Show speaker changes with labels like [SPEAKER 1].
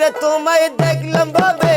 [SPEAKER 1] খাউরে তোমায় দেখলাম ভাবে।